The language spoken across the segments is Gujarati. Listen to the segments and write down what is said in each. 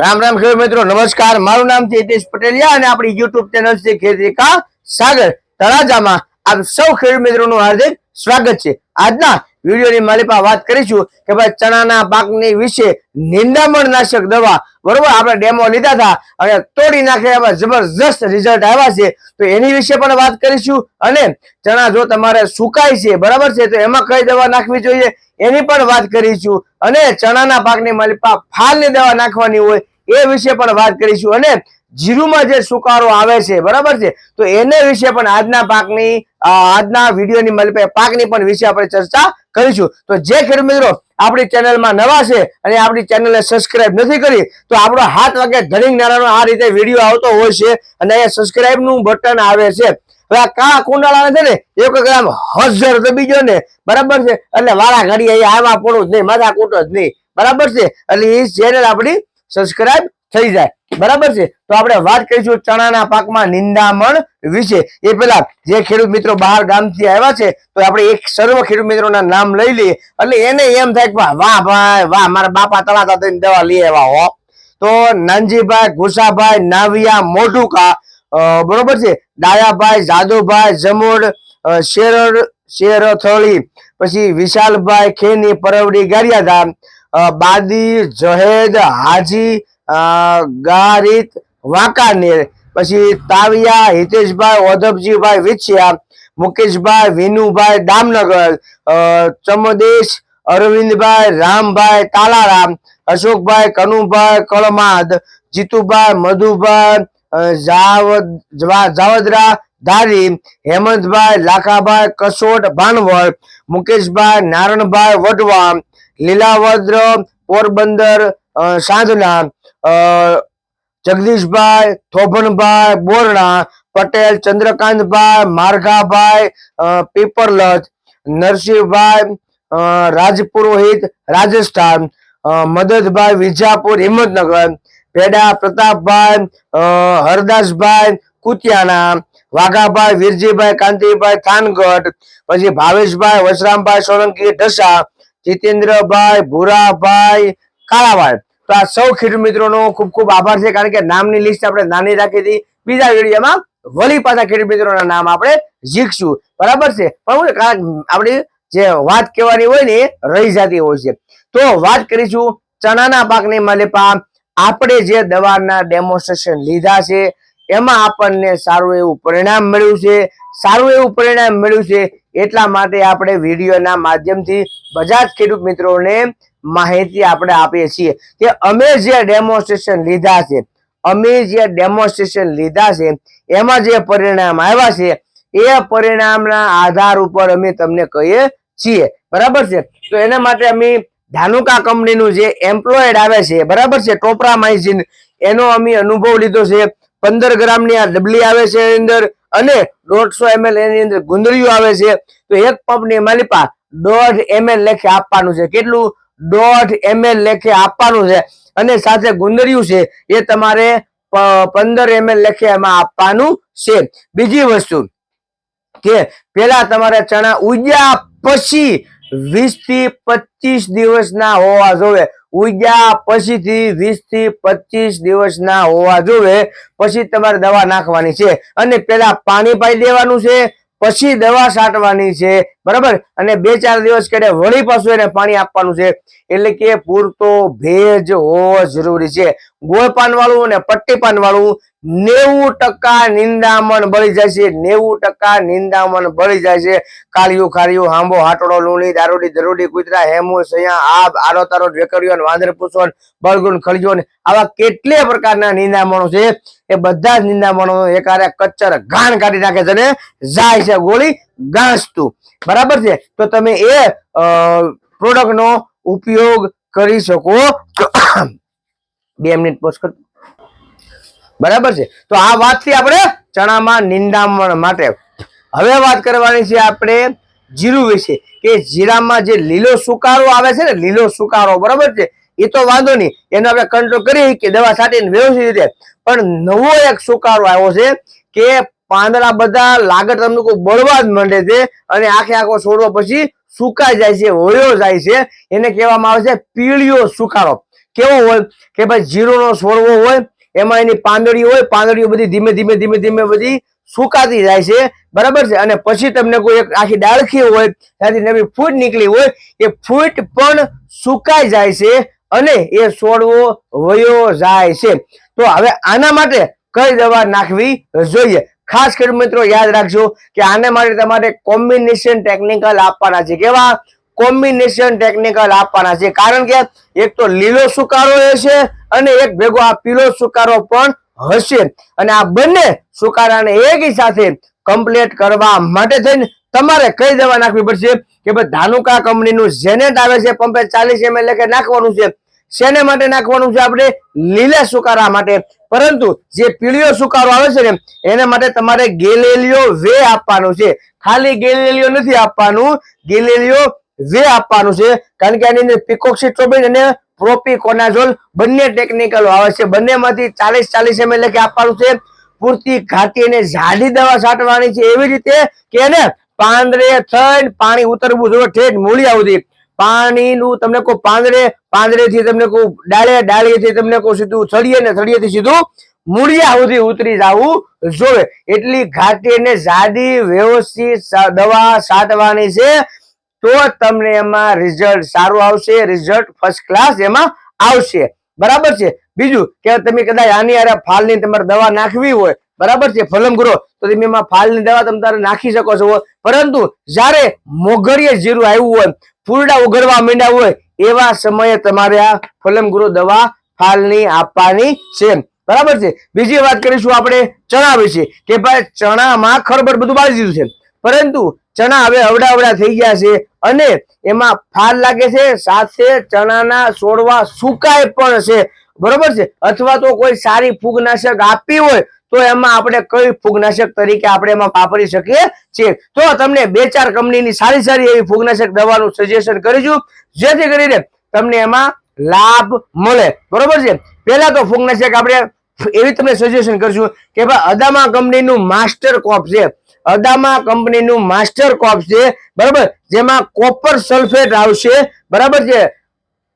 રામ રામ ખેડૂત મિત્રો, નમસ્કાર. મારું નામ છે હિતેશ પટેલિયા અને આપણી યુટ્યુબ ચેનલ છે ખેતીકા સાગર. તળાજામાં આપ સૌ ખેડૂત મિત્રોનું હાર્દિક સ્વાગત છે. આજના વિડીયોની માલિપા વાત કરીશું કે ભાઈ ચણાના પાકની વિશે નિંદામણ નાશક દવા બરોબર આપણે ડેમો લીધા હતા અને તોડી નાખે એમાં જબરજસ્ત રિઝલ્ટ આવ્યા છે. તો એની વિશે પણ વાત કરીશું અને ચણા જો તમારે સુકાય છે, બરાબર છે, તો એમાં કઈ દવા નાખવી જોઈએ? એની પણ વાત કરીશું. અને ચણાના પાકની માલિપા ફાલની દવા નાખવાની હોય એ વિશે પણ વાત કરીશું. અને જીરુમાં જે સુકારો આવે છે, બરાબર છે? તો એને વિશે પણ આજના પાકની આજના વિડીયોની માલિપા પાકની પણ વિશે આપણે ચર્ચા કરીશું. તો જે ખેડૂત મિત્રો આપણી ચેનલમાં નવા છે અને આપણી ચેનલને સબસ્ક્રાઇબ નથી કરી, તો આપણો હાથ વાગે ધણી નાણાનો આ રીતે વીડિયો આવતો હોય છે અને અહીંયા સબસ્ક્રાઇબનું બટન આવે છે. હવે આ કાળા કુંડાળા છે ને, એક ગ્રામ હજર દબી ને, બરાબર છે? એટલે વાળા ઘડી અહીંયા આવા પડું જ નહીં, માથા કૂટો જ નહીં. બરાબર છે? એટલે એ ચેનલ આપણી સબસ્ક્રાઇબ થઈ જાય. બરાબર છે? તો આપણે વાત કરીશું ચણાના પાકમાં નિંદામણ વિશે. એ પેલા જે ખેડૂત મિત્રો બહાર ગામથી આવ્યા છે, તો આપણે એક સર્વ ખેડૂત મિત્રોના નામ લઈ લઈએ. એટલે એને એમ થાય કે વાહ ભાઈ, વાહ, મારા બાપા તળાતા દવા લઈ આવ્યા હો. તો નાનજીભાઈ, ઘુસાભાઈ, નાવિયા, મોઢુકા બરોબર છે? ડાયાભાઈ જાદુભાઈ જમોડ અ, શેર શેરથળી પછી વિશાલભાઈ ખેની પરવડી ગારિયાધામ બાદી જહેદ હાજી ગારિત વાંકાનેર પછી તાવિયા હિતેશભાઈ ઓધપજીભાઈ વિછિયા મુકેશભાઈ વિનુભાઈ દામનગર ચમદેશ અરવિંદભાઈ રામભાઈ તાલારામ અશોકભાઈ કનુભાઈ કળમાદ જીતુભાઈ મધુભાઈ જાવદરા ધારી હેમંતભાઈ લાખાભાઈ કસોટ ભાનવડ મુકેશભાઈ નારણભાઈ વઢવા લીલાવદ્ર પોરબંદર સાંધના જગદીશભાઈ થોભણભાઈ બોરણા પટેલ ચંદ્રકાંતભાઈ મારઘાભાઈ અ, પીપરલજ નરસિંહભાઈ રાજપુરોહિત રાજસ્થાન મદદભાઈ વિજાપુર હિંમતનગર પેડા, પ્રતાપભાઈ હરદાસભાઈ, કુતિયાના, વાઘાભાઈ, વીરજીભાઈ, કાંતિભાઈ, થાનગઢ, પછી ભાવેશભાઈ, વસરામભાઈ, સોલંકી, ઢસા, જીતેન્દ્રભાઈ, ભૂરાભાઈ, કાળાભાઈ. તો આ સૌ ખેડૂત મિત્રોનો ખૂબ ખૂબ આભાર છે, કારણ કે નામની લિસ્ટ આપણે નાની રાખી હતી. બીજા વિડીયોમાં વળી પાછા ખેડૂત મિત્રોના નામ આપણે શીખશું. બરાબર છે? પણ આપણી જે વાત કહેવાની હોય ને રહી જતી હોય છે. તો વાત કરીશું ચણાના પાકની માલિપા. આપણે જે દવાના ડેમોન્સ્ટ્રેશન લીધા છે, એમાં આપણને સારું એવું પરિણામ મળ્યું છે. સારું એવું પરિણામ મળ્યું છે એટલા માટે આપણે વિડીયોના માધ્યમથી બધા જ ખેડૂત મિત્રોને માહિતી આપણે આપીએ છીએ કે અમે જે ડેમોન્સ્ટ્રેશન લીધા છે, અમે જે ડેમોન્સ્ટ્રેશન લીધા છે, એમાં જે પરિણામ આવ્યા છે, એ પરિણામના આધાર ઉપર અમે તમને કહીએ છીએ. બરાબર છે? તો એના માટે અમે ધાનુકા કંપનીનું જે એમ્પ્લોયડ આવે છે, બરાબર છે ટોપરામાઇઝિન એનો અમે અનુભવ લીધો છે. પંદર ગ્રામની આ ડબલી આવે છે એની અંદર અને દોઢસો એમએલ એની અંદર ગુંદરીયું આવે છે. તો એક પંપની માલિપા દોઢ એમએલ લેખે આપવાનું છે. કેટલું? દોઢ એમએલ લેખે આપવાનું છે. અને સાથે ગુંદરિયું છે, એ તમારે પંદર એમએલ લેખે એમાં આપવાનું છે. બીજી વસ્તુ કે પેલા તમારે ચણા ઉગ્યા પછી વીસથી પચીસ દિવસના હોવા જોવે. ઉગ્યા પછીથી વીસથી પચીસ દિવસના હોવા જોવે. પછી તમારે દવા નાખવાની છે. અને પેલા પાણી પાઈ દેવાનું છે, પછી દવા છાંટવાની છે. બરાબર? અને બે ચાર દિવસ કેડે વળી પાછું એને પાણી આપવાનું છે. એટલે કે પૂરતો ભેજ હોવો જરૂરી છે. ગોળ પાન વાળું અને પટ્ટી પાન વાળું નેવું ટકા નિંદામણ બળી છે નેવું ટકા નિંદામણ બળી છે કાળિયું ખાળિયું હાંબો હાટડો લૂણી દારૂડી દરોડી કુતરા, હેમુ, સૈયા, આબ આરો તારો વેકરીઓ વાંદર પૂછવન બળગુણ ખળજો આવા કેટલાય પ્રકારના નિંદામણો છે? એ બધા જ નિંદામણો એકારે કચ્ચર ઘાણ કાઢી નાખે છે ને જાય છે ગોળી ગાંસતું. બરાબર છે? તો તમે એ પ્રોડક્ટનો ઉપયોગ કરી શકો. બે મિનિટ પોસ્ટ કર. બરાબર છે? તો આ વાતથી આપણે ચણામાં નિંદામણ માટે હવે વાત કરવાની છે આપણે જીરું વિશે, કે જીરામાં જે લીલો સુકારો આવે છે ને, લીલો સુકારો, બરાબર છે? એ તો વાંધો નહીં. એનો આપણે કંટ્રોલ કરી કે દવા છાંટીને વ્યવસ્થિત રીતે. પણ નવો એક સુકારો આવ્યો છે કે પાંદડા બધા લાગત તમને કોઈ બળવા જ માંડે છે અને આખે આખો છોડવો પછી સુકાઈ જાય છે હોયો જાય છે. એને કહેવામાં આવે છે પીળિયો સુકારો. કેવો હોય? કે ભાઈ જીરોનો છોડવો હોય એમાં એની પાંદડીઓ હોય, પાંદડીઓ બધી ધીમે ધીમે ધીમે ધીમે બધી સુકાતી જાય છે. બરાબર છે? અને પછી તમને કોઈ એક આખી ડાળખી હોય, ત્યાંથી નવી ફૂટ નીકળી હોય, એ ફૂટ પણ સુકાઈ જાય છે અને એ છોડવો વયો જાય છે. તો હવે આના માટે કઈ દવા નાખવી જોઈએ? ખાસ કરી મિત્રો યાદ રાખજો કે આને માટે તમારે કોમ્બિનેશન ટેકનિકલ આપવાના છે. કેવા? કોમ્બિનેશન ટેકનિકલ આપવાના છે. કારણ કે એક તો લીલો સુકારો હશે અને એક ભેગો આ પીળો સુકારો પણ હશે. અને આ બંને સુકારાને એકી સાથે કમ્પ્લીટ કરવા માટે થઈને તમારે કઈ દવા નાખવી પડશે? કે ભાઈ ધાનુકા કંપનીનું જેનેટ આવે છે, પંપે ચાલીસ એમએલ લેખે નાખવાનું છે? શેને માટે નાખવાનું છે આપણે? લીલા સુકારા માટે. પરંતુ જે પીળીયો સુકારો આવે છે ને, એના માટે તમારે ગેલેલિયો વે આપવાનું છે. ખાલી ગેલેલિયો નથી આપવાનું, ગેલેલિયો વે આપવાનું છે. કારણ કે આની અંદર પિકોક્સિટ્રોબિન અને પ્રોપિકોનાઝોલ બંને ટેકનિકલ આવે છે. બંનેમાંથી ચાલીસ ચાલીસ એમએલ લેખે આપવાનું છે પૂરતી ઘાટી અને જાડી દવા છાંટવાની છે. એવી રીતે કે પાંદરે પાંદડે થઈને પાણી ઉતરવું જોઈએ. ઠેઠ મૂળિયા સુધી પાણીનું તમને કહું પાંદરે પાંદરેથી તમને કહું ડાળે, ડાળીએથી તમને કહું સીધું થળીએ ને થળીએથી સીધું મૂળિયા સુધી ઉતરી જવું જોઈએ. એટલી ઘાટી અને જાડી વ્યવસ્થિત દવા છાંટવાની છે. તો તમને એમાં રિઝલ્ટ સારું આવશે રિઝલ્ટ ફર્સ્ટ ક્લાસ એમાં આવશે. બરાબર છે? બીજું કે તમે કદાચ આની અરે ફાલની તમારે દવા નાખવી હોય, બરાબર છે? ફલમ ગ્રો તો તમે એમાં ફાલની દવા તમે તારે નાખી શકો છો. પરંતુ જ્યારે મોગરીએ જીરું આવ્યું હોય ફૂલડા ઉઘડવા માંડ્યા હોય, એવા સમયે તમારે આ ફલમ ગ્રો દવા ફાલની આપવાની છે. બરાબર છે? બીજી વાત કરીશું આપણે ચણા વિશે, કે ભાઈ ચણામાં ખરબર બધું બાળી દીધું છે. પરંતુ ચણા હવે અવડા અવડા થઈ ગયા છે અને એમાં ફાલ લાગે છે, સાથે ચણાના છોડવા સુકાય પણ છે. બરોબર છે? અથવા તો કોઈ સારી ફૂગનાશક આપી હોય, તો એમાં આપણે કઈ ફૂગનાશક તરીકે આપણે એમાં વાપરી શકીએ છીએ? તો તમને બે ચાર કંપનીની સારી સારી એવી ફૂગનાશક દવાનું સજેશન કરીશું જેથી કરીને તમને એમાં લાભ મળે. બરોબર છે? પહેલા તો ફૂગનાશક આપણે એવી તમને સજેશન કરશું કે ભાઈ અદામા કંપનીનું માસ્ટર કોપ છે. અદામા કંપનીનું માસ્ટર કોપ છે, બરાબર? જેમાં કોપર સલ્ફેટ આવશે, બરાબર છે?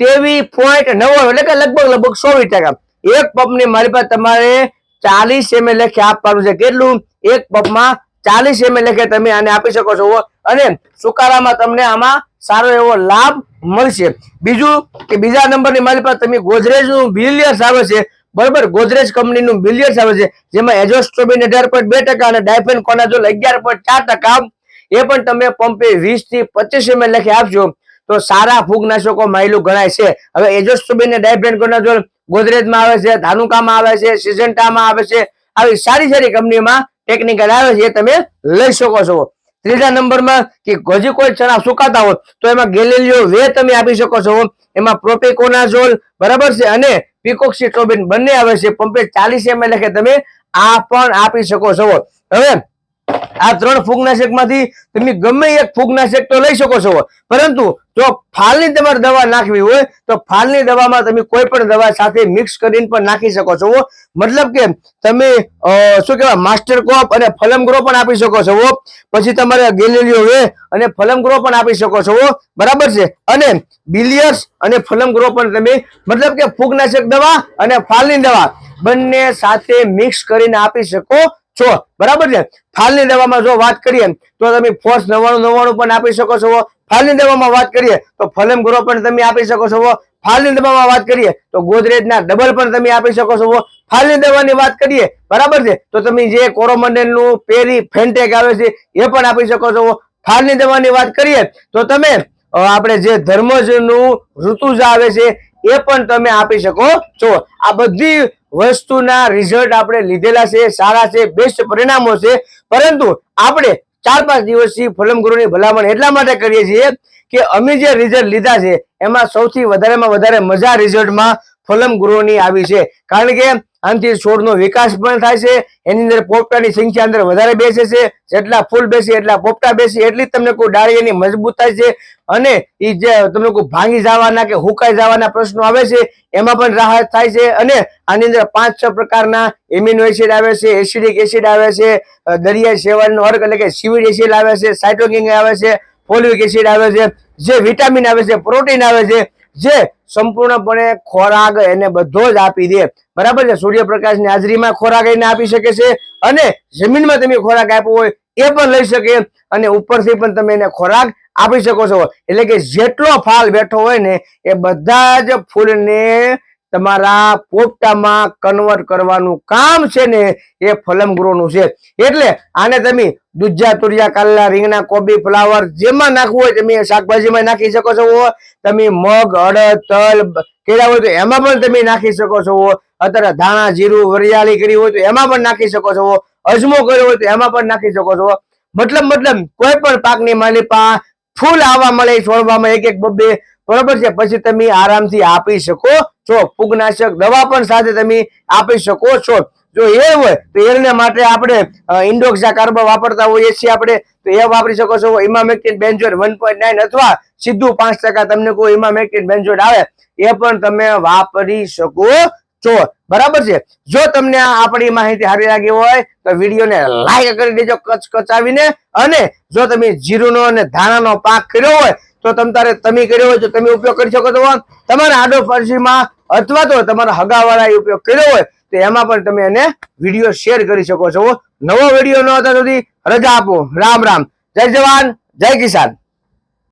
તેવી પોઈન્ટ નવ્વાણું એટલે કે લગભગ લગભગ ચોવીસ ટકા. એક પંપની મારી પાસે તમારે ચાલીસ એમએ લેખે આપવાનું છે. કેટલું? એક પંપમાં ચાલીસ એમએ લેખે તમે આને આપી શકો છો. અને સુકારામાં તમને આમાં સારો એવો લાભ મળશે. બીજું કે બીજા નંબરની મારી પાસે તમે ગોદરેજનું બિલિયર્સ આવે છે બરોબર? ગોદરેજ કંપનીનું બિલિયર્સ આવે છે, જેમાં એજોસ્ટ્રોબિન અઢાર પોઈન્ટ બે ટકા અને ડાયફેન કોનાઝોલ અગિયાર પોઈન્ટ ચાર ટકા. એ પણ તમે પંપે વીસથી પચીસ એમએલ લખી આપજો. તો સારા ફૂગનાશકો માયલું ગણાય છે. હવે એજોસ્ટ્રોબિન અને ડાયફેન કોનાઝોલ ગોદરેજમાં આવે છે, ધાનુકામાં આવે છે, સિઝન્ટામાં આવે છે. આવી સારી સારી કંપનીમાં ટેકનિકલ આવે છે, એ તમે લઈ શકો છો. ત્રીજા નંબરમાં કે હજી કોઈ ચણા સુકાતા હોય, તો એમાં ગેલેલિયો વે તમે આપી શકો છો. એમાં પ્રોપેકોનાઝોલ બરાબર છે અને પિકોક્સિટ્રોબિન બંને આવે છે. પંપે ચાલીસ એમએલ લખે તમે આ પણ આપી શકો છો. હવે આ ત્રણ ફૂગનાશકમાંથી તમે ગમે એક ફૂગનાશક તો લઈ શકો છો. પરંતુ જો ફાલની તમારે દવા નાખવી હોય, તો ફાલની દવામાં તમે કોઈ પણ દવા સાથે મિક્સ કરીને પણ નાખી શકો છો. મતલબ કે તમે શું કહેવાય, માસ્ટર કોપ અને ફલમ ગ્રો પણ આપી શકો છો. પછી તમારે ગેલેલિયો વે અને ફલમ ગ્રો પણ આપી શકો છો. બરાબર છે? અને બિલિયર્સ અને ફલમ ગ્રો પણ તમે, મતલબ કે ફૂગનાશક દવા અને ફાલની દવા બંને સાથે મિક્સ કરીને આપી શકો છો બરાબર છે? ફાલની દવામાં જો વાત કરીએ, તો તમે ફોર્સ નવાણું નવાણું પણ આપી શકો છો. ફાલની દવામાં વાત કરીએ, તો ફલમ ગ્રો પણ તમે આપી શકો છો. ફાલની દવામાં વાત કરીએ, તો ગોદરેજના ડબલ પણ તમે આપી શકો છો. ફાલની દવાની વાત કરીએ, બરાબર છે? તો તમે જે કોરોમંડલનું પેરી ફેન્ટેક આવે છે, એ પણ આપી શકો છો. ફાલની દવાની વાત કરીએ, તો તમે આપણે જે ધર્મજનું ઋતુજ આવે છે, એ પણ તમે આપી શકો છો. આ બધી વસ્તુના રિઝલ્ટ આપણે લીધેલા છે, સારા છે બેસ્ટ પરિણામો છે. પરંતુ આપણે ચાર પાંચ દિવસથી ફલમ ગુરુની ભલામણ એટલા માટે કરીએ છીએ કે અમે જે રિઝલ્ટ લીધા છે, એમાં સૌથી વધારેમાં વધારે મજા રિઝલ્ટમાં ફલમ ગુરુની આવી છે. કારણ કે આનાથી છોડનો વિકાસ પણ થાય છે. એની અંદર પોપટાની સંખ્યા અંદર વધારે બેસે છે. જેટલા ફૂલ બેસે, એટલા પોપટા બેસે. એટલી તમને કોઈ ડાળીની થાય છે. અને એ જે તમને કોઈ ભાંગી જવાના કે હુકાઈ જવાના પ્રશ્નો આવે છે, એમાં પણ રાહત થાય છે. અને આની અંદર પાંચ છ પ્રકારના એમિનો એસિડ આવે છે, એસિડિક એસિડ આવે છે દરિયાઈ શેવાળનો અર્ક એટલે કે સિવિડ એસિડ આવે છે સાઇટોકિન આવે છે, ફોલિક એસિડ આવે છે, જે વિટામિન આવે છે, પ્રોટીન આવે છે જે સંપૂર્ણપણે ખોરાક એને બધો જ આપી દે. બરાબર છે? સૂર્યપ્રકાશની હાજરીમાં ખોરાક એને આપી શકે છે અને જમીનમાં તમે ખોરાક આપ્યો હોય એ પણ લઈ શકે અને ઉપરથી પણ તમે એને ખોરાક આપી શકો છો. એટલે કે જેટલો ફાલ બેઠો હોય ને એ બધા જ ફૂલને તમારા પોપટામાં કન્વર્ટ કરવાનું કામ છે ને એ ફલમ ગ્રોનું છે. એટલે આને તમે દુજ્જા, તુરિયા કાલા રીંગણા, કોબી, ફ્લાવર જેમાં નાખવું હોય તમે શાકભાજીમાં નાખી શકો છો. તમે મગ, અડદ, તલ કેળા હોય તો એમાં પણ તમે નાખી શકો છો. અત્યારે ધાણા, જીરું, વરિયાળી કરી હોય તો એમાં પણ નાખી શકો છો. અજમો કર્યો હોય તો એમાં પણ નાખી શકો છો. મતલબ મતલબ, કોઈ પણ પાકની માલિપા ફૂલ આવવા મળે, છોડવામાં એક એક બબ્બે. બરોબર છે? પછી તમે આરામથી આપી શકો. છો ફૂગનાશક દવા પણ સાથે તમે આપી શકો છો. જો એ હોય તો એરને માટે આપણે ઇન્ડોક્સા કાર્બો વાપરતા હોઈએ છીએ આપણે, તો એ વાપરી શકો છો. Emamectin benzoate one point nine અથવા સીધું પાંચ ટકા તમને કોઈ ઇમામેક્ટિન બેન્ઝોઇડ આવે, એ પણ તમે વાપરી શકો છો. બરાબર છે? જો તમને આપણી માહિતી સારી લાગી હોય, તો વિડીયોને લાઈક કરી દેજો કચ કચાવીને અને જો તમે જીરુનો અને ધાણાનો પાક કર્યો હોય તો તમ તારે તમે કર્યો હોય તો તમે ઉપયોગ કરી શકો છો. તમારા આડો આડોપાડોશીમાં અથવા તો તમારા હગાવાળાએ ઉપયોગ કર્યો હોય તો એમાં પણ તમે એને વીડિયો શેર કરી શકો છો. નવો વીડિયો ન હતા સુધી રજા આપો. રામ રામ. જય જવાન. જય કિસાન.